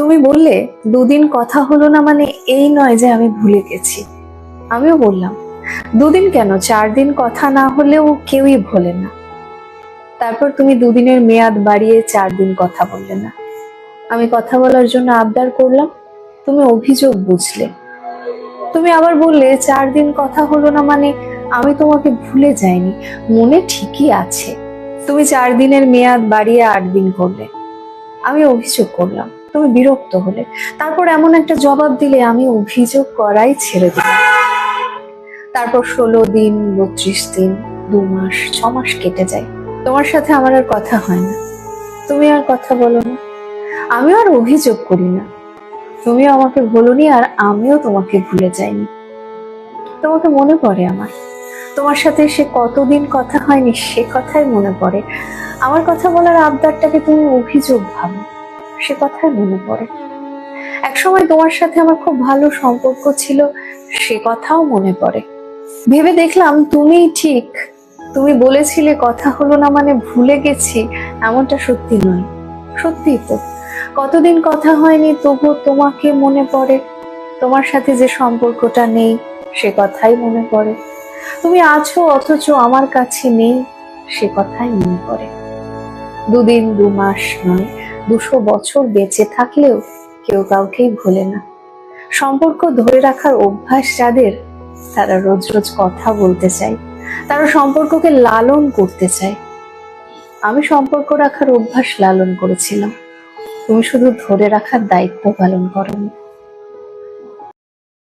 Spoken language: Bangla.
তুমি বললে, দুদিন কথা হলো না মানে এই নয় যে আমি ভুলে গেছি। আমিও বললাম, দুদিন কেন? চার দিন কথা না হলেও কেউই ভোলে না। তারপর তুমি দুদিনের মেয়াদ বাড়িয়ে চার দিন কথা বললে না। আমি কথা বলার জন্য আবদার করলাম, তুমি অভিযোগ বুঝলে। তুমি আবার বললে, চার দিন কথা হলো না মানে আমি তোমাকে ভুলে যাইনি, মনে ঠিকই আছে। তুমি চার দিনের মেয়াদ বাড়িয়ে আট দিন করলে। আমি অভিযোগ করলাম তুমি বিরক্ত হলে। তারপর এমন একটা জবাব দিলে আমি অভিযোগ করাই ছেড়ে দিলাম। তারপর ষোলো দিন, বত্রিশ দিন, দু মাস, ছ মাস কেটে যায়। তোমার সাথে আমার আর কথা হয় না। তুমি আর কথা বলো না। আমিও আর অভিযোগ করি না। তুমিও আমাকে বলনি আর আমিও তোমাকে ভুলে যাইনি। তোমাকে মনে পড়ে আমার। তোমার সাথে সে কতদিন কথা হয়নি সে কথাই মনে পড়ে। আমার কথা বলার আবদারটাকে তুমি অভিযোগ ভাবো। সে কথাই মনে পড়ে। একসময় তোমার সাথে আমার খুব ভালো সম্পর্ক ছিল, সে কথাও মনে পড়ে। ভেবে দেখলাম তুমিই ঠিক, তুমি বলেছিলে কথা হলো না মানে ভুলে গেছি, এমনটা সত্যি নয়। সত্যি তো, কতদিন কথা হয়নি তবুও তোমাকে মনে পড়ে। তোমার সাথে যে সম্পর্কটা নেই, সে কথাই মনে পড়ে। তুমি আছো অথচ আমার কাছে নেই, সে কথাই মনে পড়ে। দুদিন দু মাস নয় দুশো বছর বেঁচে থাকলেও কেউ কাউকেই ভোলে না। সম্পর্ক ধরে রাখার অভ্যাস যাদের, তারা রোজ রোজ কথা বলতে চায়। তারা সম্পর্ককে লালন করতে চায়। আমি সম্পর্ক রাখার অভ্যাস লালন করেছিলাম। তুমি শুধু ধরে রাখার দায়িত্ব পালন করনি।